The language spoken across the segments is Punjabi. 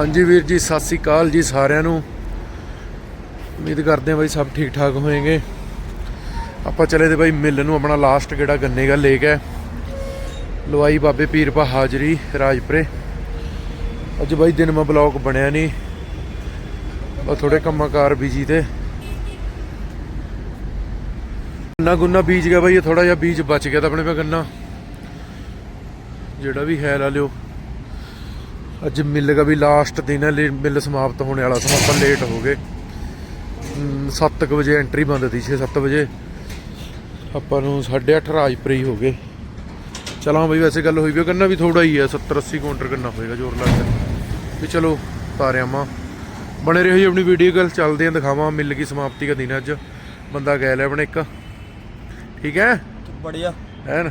ਹਾਂਜੀ ਵੀਰ ਜੀ, ਸਤਿ ਸ੍ਰੀ ਅਕਾਲ ਜੀ ਸਾਰਿਆਂ ਨੂੰ। ਉਮੀਦ ਕਰਦੇ ਹਾਂ ਬਾਈ ਸਭ ਠੀਕ ਠਾਕ ਹੋਏਗੇ। ਆਪਾਂ ਚਲੇ ਤੇ ਬਾਈ ਮਿਲ ਨੂੰ ਆਪਣਾ ਲਾਸਟ ਕਿਹੜਾ ਗੰਨੇ ਦਾ ਲੇਕ ਹੈ ਲਵਾਈ ਬਾਬੇ ਪੀਰ ਪਾ ਹਾਜ਼ਰੀ, ਰਾਜਪੁਰੇ। ਅੱਜ ਬਾਈ ਦਿਨ ਮਾ ਬਲੌਗ ਬਣਿਆ ਨਹੀਂ ਬਸ ਥੋੜੇ ਕੰਮਾਂ ਕਾਰ ਬਿਜ਼ੀ ਤੇ। ਗੰਨਾ ਗੁੰਨਾ ਬੀਜ ਗਿਆ ਬਾਈ, ਇਹ ਥੋੜਾ ਜਿਹਾ ਬੀਜ ਬਚ ਗਿਆ ਤਾਂ ਆਪਣੇ ਪਾ ਗੰਨਾ। ਜਿਹੜਾ ਵੀ ਹੈ ਲਾ ਲਿਓ। ਅੱਜ ਮਿਲ ਗਾ ਵੀ ਲਾਸਟ ਦਿਨ ਹੈ ਮਿਲ ਸਮਾਪਤ ਹੋਣੇ ਵਾਲਾ ਸੀ ਆਪਾਂ ਲੇਟ ਹੋ ਗਏ। 7:00 ਵਜੇ ਐਂਟਰੀ ਬੰਦ ਸੀ 6-7 ਵਜੇ। ਆਪਾਂ ਨੂੰ 8:30 ਰਾਜਪੁਰੀ ਹੋ ਗਏ। ਚਲੋ ਬਈ ਵੈਸੇ ਗੱਲ ਹੋਈ ਵੀ ਕੰਨਾ ਵੀ ਥੋੜਾ ਹੀ ਹੈ 70 80 ਕਾਉਂਟਰ ਕੰਨਾ ਹੋਏਗਾ ਜ਼ੋਰ ਲੱਗਦਾ ਵੀ ਚਲੋ ਤਾਰਿਆ ਮਾ। ਬਣੇ ਰਹੋ ਜੀ ਆਪਣੀ ਵੀਡੀਓ ਗੱਲ ਚੱਲਦੇ ਆਂ ਦਿਖਾਵਾਂ ਮਿਲ ਗਈ ਸਮਾਪਤੀ ਦਾ ਦਿਨ ਅੱਜ। ਬੰਦਾ ਗੈ ਲੈ ਆਪਣੇ ਇੱਕ। ਠੀਕ ਹੈ? ਬੜੀਆ। ਹੈ? ਨਾ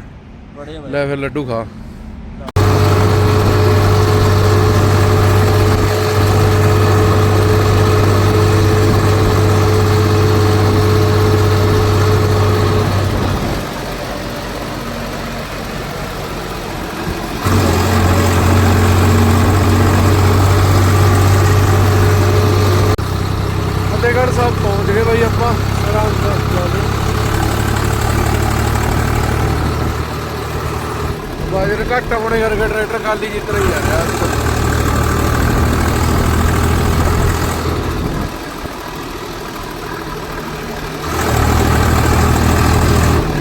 ਬੜੀਆ। ਲੈ ਫਿਰ ਲੱਡੂ ਖਾ। ਘੱਟ ਹੋਣੇ ਕਰਕੇ ਟਰੈਕਟਰ ਖਾਲੀ ਜਿੱਤ ਰਹੀ ਆ। ਰਿਹਾ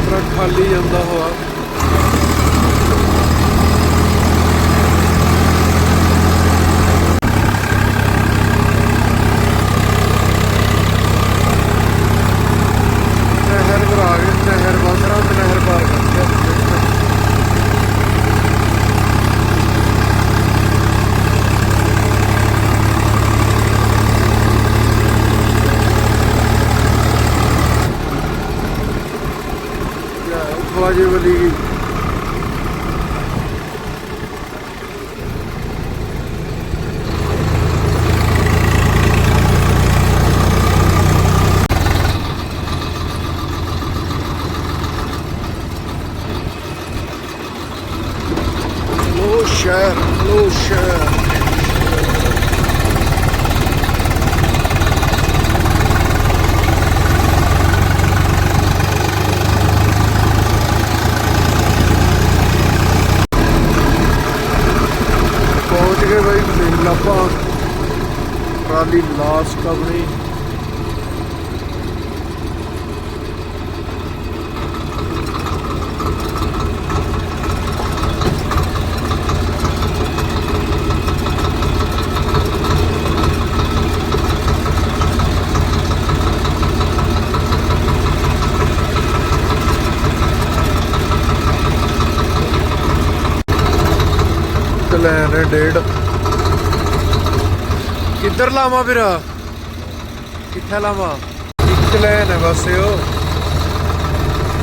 ਟਰੱਕ ਖਾਲੀ ਜਾਂਦਾ ਹੋਆ ਨਹਿਰ ਪਰ ਆ ਗਏ ਨਹਿਰ ਬੰਦਰਾ ਤੇ ਨਹਿਰ ਪਾਰ ਕਰ ਗਿਆ ਖਵਾਜੇ ਵਾਲੀ ਗਈ ਲੋ ਸ਼ਹਿਰ ਲੋ ਸ਼ਹਿਰ ਪਹੁੰਚ ਗਏ ਬਾਈ ਮੇਲਾ ਆਪਾਂ ਟਰਾਲੀ ਲਾਸਟ ਆਪਣੀ ਚਲੈਨ ਡੇਢ। ਕਿੱਧਰ ਲਾਵਾਂ ਫਿਰ? ਕਿੱਥੇ ਲਾਵਾਂ? ਇੱਕ ਲੈਨ ਹੈ ਬਸ ਉਹ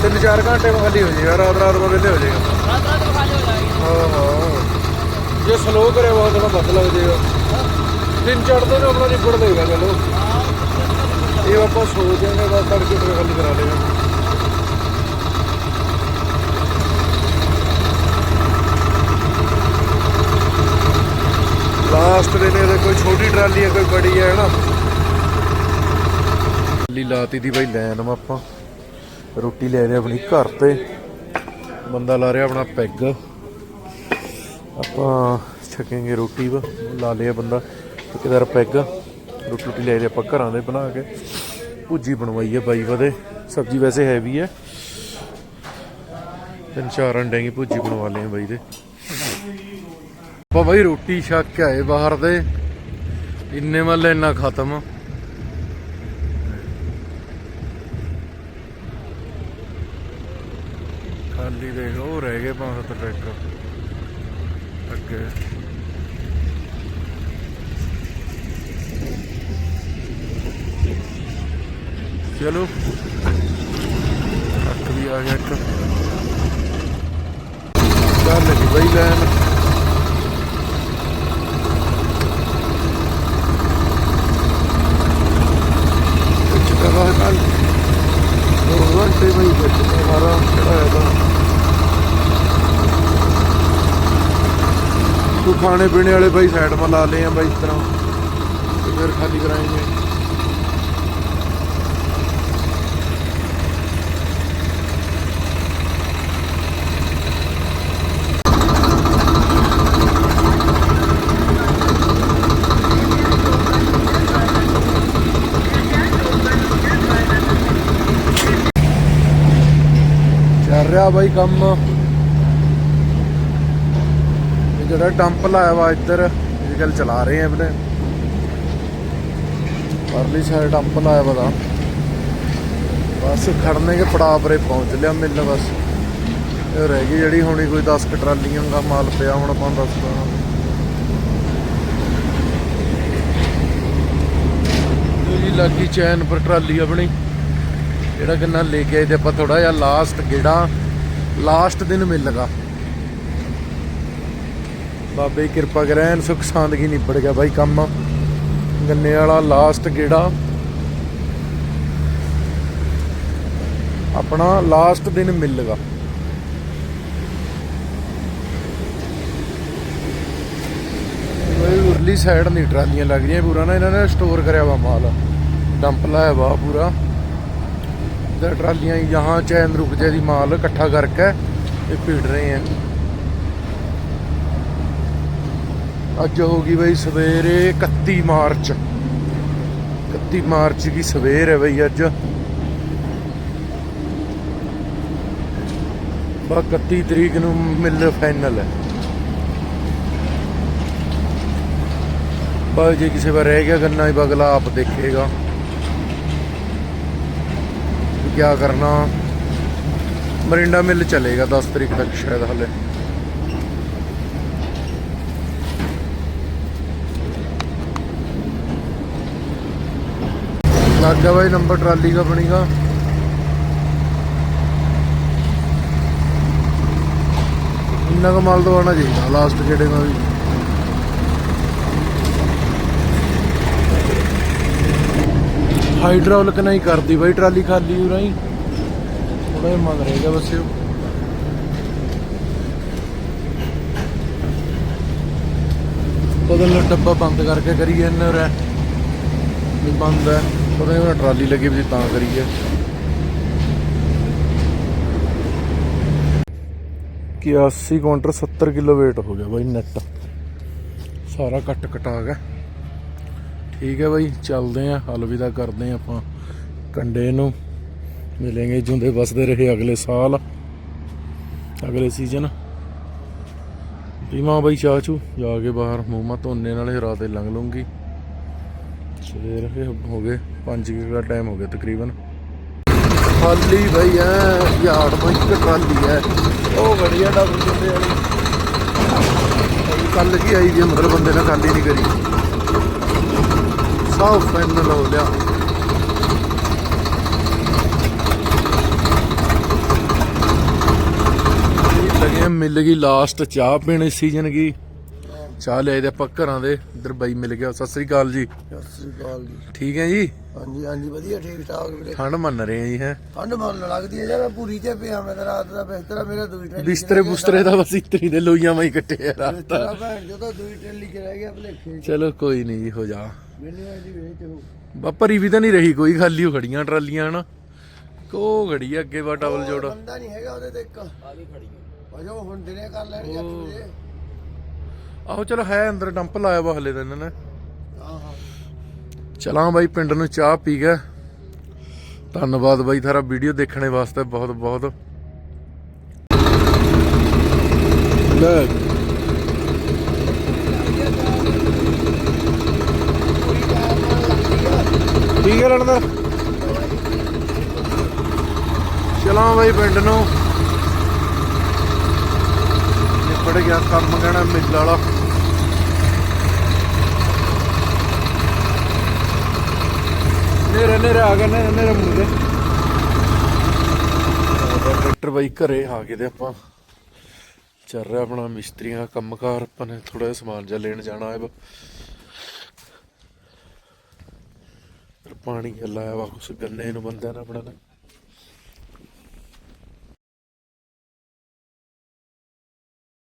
ਤਿੰਨ ਚਾਰ ਘੰਟੇ ਮੈਂ ਖਾਲੀ ਹੋ ਜਾਏਗਾ ਰਾਤ ਰਾਤ ਮੈਂ ਵਿਹਲੇ ਹੋ ਜਾਏਗਾ। ਰਾਤ ਰਾਤ ਖਾਲੀ ਹੋ ਜਾਏਗਾ। ਹਾਂ ਹਾਂ। ਜੇ ਸਲੋ ਕਰੇ ਬਹੁਤ ਤਾਂ ਬੱਦ ਲੱਗ ਜਾਏਗਾ। ਤਿੰਨ ਚੜਦੇ ਨੂੰ ਆਪਣਾ ਨਿਬੜ ਦੇਗਾ ਚਲੋ। ਇਹ ਆਪਾਂ ਸੋਚਦੇ ਨੇ ਬਸ ਤੜਕੇ ਫਿਰ ਖਾਲੀ ਕਰਾ ਲੇਗਾ ਲਾਸਟ ਦੇ ਨੇ ਕੋਈ ਛੋਟੀ ਟਰਾਲੀ ਹੈ, ਕੋਈ ਬੜੀ ਹੈ ਨਾ ਟਰਾਲੀ ਲਾਤੀ ਦੀ ਬਾਈ ਲੈਨ ਵਾ ਆਪਾਂ। ਰੋਟੀ ਲੈ ਰਹੇ ਆਪਣੀ ਘਰ ਤੇ। ਬੰਦਾ ਲਾ ਰਿਹਾ ਆਪਣਾ ਪੈਗ। ਆਪਾਂ ਛਕਾਂਗੇ ਰੋਟੀ ਵਾ, ਲਾ ਲਿਆ ਬੰਦਾ। ਠੇਕੇਦਾਰ ਪੈਗ। ਰੋਟੀ ਰੋਟੀ ਲੈ ਰਹੇ ਆਪਾਂ ਘਰਾਂ ਦੇ ਬਣਾ ਕੇ। ਭੁੱਜੀ ਬਣਵਾਈ ਹੈ ਬਾਈ ਵਦੇ ਸਬਜ਼ੀ ਵੈਸੇ ਹੈਵੀ ਹੈ ਤਿੰਨ ਚਾਰ ਅੰਡਿਆਂ ਦੀ ਭੁੱਜੀ ਬਣਵਾ ਲਏ ਬਾਈ ਦੇ। ਆਪਾਂ ਬਾਈ ਰੋਟੀ ਛੱਕ ਕੇ ਆਏ ਬਾਹਰ ਦੇ। ਇੰਨੇ ਮੱਲੇ ਇੰਨਾ ਖਤਮ। ਖਾਲੀ ਦੇਖ, ਉਹ ਰਹਿ ਗਏ ਪੰਜ ਸੱਤ ਟਰੈਕਟਰ। ਅੱਗੇ। ਚਲੋ। ਟਰੱਕ ਵੀ ਆ ਗਿਆ ਇੱਕ। ਚੱਲ ਜੀ ਬਈ ਲੈਣ ਚੁੱਕਾ ਵਾ ਕੱਲ ਦੋ ਘੰਟੇ ਬਈ ਬੱਚੇ ਮਾਰਾ ਚੜਾਇਆ ਤੂੰ ਖਾਣੇ ਪੀਣੇ ਵਾਲੇ ਬਾਈ ਸਾਈਡ 'ਮਾ ਲਾ ਲਏ ਆ ਬਾਈ ਇਸ ਤਰ੍ਹਾਂ। ਤੇ ਫਿਰ ਖਾਲੀ ਕਰਾਏਂਗੇ ਚੱਲ ਰਿਹਾ ਬਾਈ ਕੰਮ ਇਹ ਜਿਹੜਾ ਡੰਪ ਲਾਇਆ ਵਾ ਇੱਧਰ, ਇਹ ਗੱਲ ਚਲਾ ਰਹੇ ਆ ਆਪਣੇ ਪਰਲੀ ਸਾਈਡ ਡੰਪ ਲਾਇਆ ਵਾ ਦਾ ਬਸ ਖੜਨੇ ਕੇ ਪੜਾ ਪਰੇ ਪਹੁੰਚ ਲਿਆ ਮਿਲ ਬਸ। ਇਹ ਰਹਿ ਗਈ ਜਿਹੜੀ ਹੋਣੀ ਕੋਈ 10 ਕੁ ਟਰਾਲੀਆਂ ਦਾ ਮਾਲ ਪਿਆ, ਹੁਣ ਆਪਾਂ ਦੱਸਦਾ। ਜੀ ਲੱਗੀ ਚੈਨ ਪਰ ਟਰਾਲੀ ਆਪਣੀ। ਜਿਹੜਾ ਕਿੰਨਾ ਲੈ ਕੇ ਆਏ ਤੇ ਆਪਾਂ ਥੋੜਾ ਜਿਹਾ ਲਾਸਟ ਗੇੜਾ ਲਾਸਟ ਦਿਨ ਮਿਲ ਲਗਾ ਬਾਬੇ ਦੀ ਕਿਰਪਾ ਕਰੈਨ ਸੁਖ ਸਾਂਦਗੀ ਨਿਬੜ ਗਿਆ ਬਾਈ ਕੰਮ ਗੰਨੇ ਵਾਲਾ ਲਾਸਟ ਗੇੜਾ ਆਪਣਾ ਲਾਸਟ ਦਿਨ ਮਿਲ ਲਗਾ ਬਈ ਉਰਲੀ ਸਾਈਡ ਨਹੀਂ ਟਰਾਲੀਆਂ ਲੱਗ ਰਹੀਆਂ ਪੂਰਾ ਨਾ ਇਹਨਾਂ ਨੇ ਸਟੋਰ ਕਰਿਆ ਵਾ ਮਾਲ ਡੰਪ ਲਾਇਆ ਵਾ ਪੂਰਾ इधर ट्रालियां यहाँ चैन रुक जाए माल इकट्ठा करके ये पीट रहे हैं ਅੱਜ ਹੋ ਗਈ ਬਈ ਸਵੇਰੇ 31 ਮਾਰਚ। 31 ਮਾਰਚ ਦੀ ਸਵੇਰ ਹੈ ਬਈ ਅੱਜ। ਬਾ 31 ਤਰੀਕ ਨੂੰ ਮਿਲ ਫਾਈਨਲ ਹੈ। ਬਾ ਜੇ ਕਿਸੇ ਵਾਰ ਰਹਿ ਗਿਆ ਕਰਨਾ ਹੀ ਬਗਲਾ ਆਪ ਦੇਖੇਗਾ। ਕੀ ਕਰਨਾ। ਮਰਿੰਡਾ ਮਿਲ ਚਲੇਗਾ 10 ਤਰੀਕ ਤੱਕ ਸ਼ਾਇਦ ਹਲੇ। लग गया भाई नंबर ट्राली का अपनी का इन्ना का माल तो आना चाहिए लास्ट गेड़े में भी ਹਾਈਡ੍ਰੋਲਿਕ ਨਹੀਂ ਕਰਦੀ ਬਾਈ ਟਰਾਲੀ ਖਾਲੀ ਹੋ ਰਹੀ ਥੋੜਾ ਜਿਹਾ ਮੰਗ ਰਹੇਗਾ ਬਸ ਇਹ ਬਦਲ ਡੱਬਾ ਬੰਦ ਕਰਕੇ ਕਰੀ ਜਾਂਦੇ ਉਰੇ ਵੀ ਬੰਦ ਹੈ ਪਤਾ ਨਹੀਂ ਉਹਨਾਂ ਟਰਾਲੀ ਲੱਗੀ ਵੀ ਤਾਂ ਕਰੀ ਹੈ ਕਿ 80 ਕਾਊਂਟਰ 70 ਕਿਲੋ weight ਹੋ ਗਿਆ ਬਾਈ ਨੈਟ ਸਾਰਾ ਕੱਟ ਕਟਾ ਗਿਆ। ਠੀਕ ਹੈ ਬਾਈ, ਚੱਲਦੇ ਆਂ ਅਲਵਿਦਾ ਕਰਦੇ ਆਂ ਆਪਾਂ ਕੰਡੇ ਨੂੰ। ਮਿਲਾਂਗੇ ਜੁੰਦੇ ਵਸਦੇ ਰਹੇ ਅਗਲੇ ਸਾਲ, ਅਗਲੇ ਸੀਜ਼ਨ ਪੀਵਾਂ ਬਾਈ ਚਾਚੂ ਜਾ ਕੇ ਬਾਹਰ, ਮੂੰਹ ਮਾ ਧੋਨੇ, ਨਾਲੇ ਰਾਤੇ ਲੰਘ ਲੂੰਗੀ। ਸਵੇਰ ਕੇ ਹੋ ਗਏ। 5 ਦਾ ਟਾਈਮ ਹੋ ਗਿਆ ਤਕਰੀਬਨ। ਖਾਲੀ ਬਾਈ ਐ, ਯਾਰ ਬਾਈ ਟਰਾਲੀ ਐ। ਉਹ ਵਧੀਆ ਡਬਲ ਜੁੰਦੇ ਵਾਲੀ ਕੱਲ ਕੀ ਆਈ ਜੀ ਮਗਰ ਬੰਦੇ ਨੇ ਖਾਲੀ ਨਹੀਂ ਕਰੀ। ਸਭ ਫਾਈਨਲ ਹੋ ਲਿਆ ਲਗੇ ਮਿਲ ਗਈ ਲਾਸਟ ਚਾਹ ਪੀਣੇ ਸੀਜ਼ਨ ਕੀ। ਚਾਹ ਲਿਆਏ ਤੇ ਆਪਾਂ ਘਰਾਂ ਦੇ ਇੱਧਰ ਬਾਈ ਮਿਲ ਗਿਆ। ਸਤਿ ਸ੍ਰੀ ਅਕਾਲ ਜੀ। ਸਤਿ ਸ੍ਰੀ ਅਕਾਲ ਜੀ। ਠੀਕ ਹੈ ਜੀ? ਹਾਂਜੀ ਹਾਂਜੀ ਵਧੀਆ ਠੀਕ ਠਾਕ ਵੀਰੇ। ਠੰਡ ਮੰਨ ਰਹੇ ਆ ਜੀ ਹੈ? ਠੰਡ ਮਨ ਲੱਗਦੀ ਹੈ ਯਾਰ ਪੂਰੀ ਤੇ ਪਿਆ ਮੈਂ ਤਾਂ ਰਾਤ ਦਾ ਬਿਸਤਰਾ ਮੇਰਾ ਦੂਈ ਟੈਲੀ ਬਿਸਤਰੇ ਬੁਸਤਰੇ ਦਾ ਬਸ ਇਤਰੀ ਦੇ ਲੋਈਆਂ ਮੈਂ ਕੱਟੇ ਆ ਰਾਤ ਬਿਸਤਰਾ ਭੈਣ ਜਦੋਂ ਦੂਈ ਟੈਲੀ ਚ ਰਹਿ ਗਿਆ ਭਲੇਖੇ ਚਲੋ ਕੋਈ ਨਹੀਂ ਜੀ ਹੋ ਜਾ। ਮੈਨੂੰ ਆ ਜੀ ਵੇਚ ਹੋ ਬਾਪਰੀ ਵੀ ਤਾਂ ਨਹੀਂ ਰਹੀ ਕੋਈ ਖਾਲੀ ਹੋ ਖੜੀਆਂ ਟਰਾਲੀਆਂ ਹਨਾ? ਕੋ ਆ ਅੱਗੇ ਵਾ ਡਬਲ ਜੋੜ। ਬੰਦਾ ਨਹੀਂ ਹੈਗਾ ਉਹਦੇ ਤੇ ਇੱਕ। ਆ ਵੀ ਖੜੀ ਹੈ ਵਜੋ ਹੁਣ ਦਿਨੇ ਕਰ ਲੈਣਗੇ ਅੱਠ ਵਜੇ ਆਹੋ ਚਲੋ ਹੈ ਅੰਦਰ ਡੰਪ ਲਾਇਆ ਵਾ ਹਲੇ ਤਾਂ ਇਹਨਾਂ ਨੇ। ਚਲਾਂ ਬਾਈ ਪਿੰਡ ਨੂੰ ਚਾਹ ਪੀ ਗਿਆ ਧੰਨਵਾਦ ਬਾਈ ਥਾਰਾ ਵੀਡੀਓ ਦੇਖਣੇ ਵਾਸਤੇ ਬਹੁਤ ਬਹੁਤ। ਲੈ। ਠੀਕ ਹੈ ਲੜਦਾ ਚਲਾਂ ਬਾਈ ਪਿੰਡ ਨੂੰ। ਨਿਬੜ ਗਿਆ ਕੰਮ ਕਹਿਣਾ ਮਿਲ ਵਾਲਾ। ਨੇਰੇ ਨੇਰੇ ਆ ਗਏ ਨੇਰੇ ਨੇਰੇ ਮੁੰਡੇ ਡਾਕਟਰ ਬਾਈ ਘਰੇ ਆ ਗਏ ਤੇ ਆਪਾਂ। ਚੱਲ ਰਿਹਾ ਆਪਣਾ ਮਿਸਤਰੀਆਂ ਦਾ ਕੰਮਕਾਰ, ਆਪਾਂ ਨੇ ਥੋੜਾ ਜਿਹਾ ਸਮਾਨ ਜਿਹਾ ਲੈਣ ਜਾਣਾ ਹੈ ਪਾਣੀ ਲਾਇਆ ਵਾ ਕੁਛ ਗੰਨੇ ਨੂੰ, ਬੰਦਿਆਂ ਨੇ ਆਪਣਾ